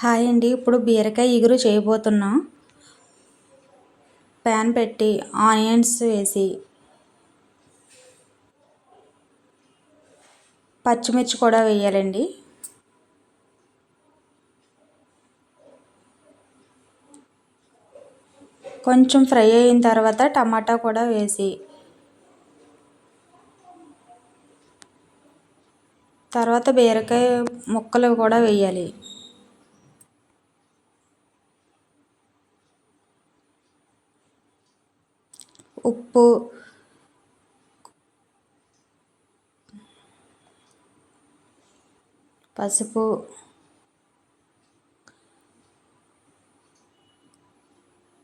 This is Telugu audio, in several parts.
హాయ్ అండి. ఇప్పుడు బీరకాయ ఇగురు చేయబోతున్నాం. ప్యాన్ పెట్టి ఆనియన్స్ వేసి పచ్చిమిర్చి కూడా వేయాలండి. కొంచెం ఫ్రై అయిన తర్వాత టమాటా కూడా వేసి తర్వాత బీరకాయ ముక్కలు కూడా వేయాలి. ఉప్పు. పసుపు.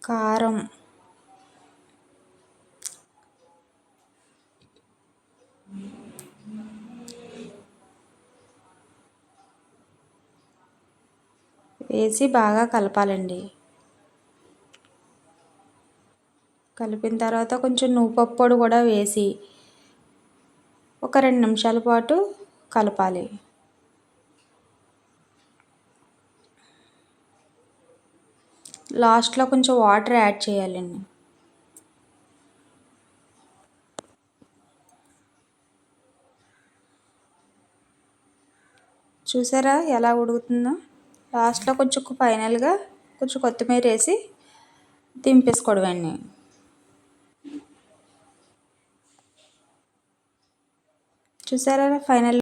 కారం. వేసి బాగా కలపాలండి. కలిపిన తర్వాత కొంచెం నువ్వు పొడి కూడా వేసి ఒక రెండు నిమిషాల పాటు కలపాలి. లాస్ట్లో కొంచెం వాటర్ యాడ్ చేయాలండి చూసారా ఎలా ఉడుకుతుందో? లాస్ట్లో కొంచెం ఫైనల్గా కొంచెం కొత్తిమీర వేసి దింపేసుకోవడమండి చూసారా? ఫైనల్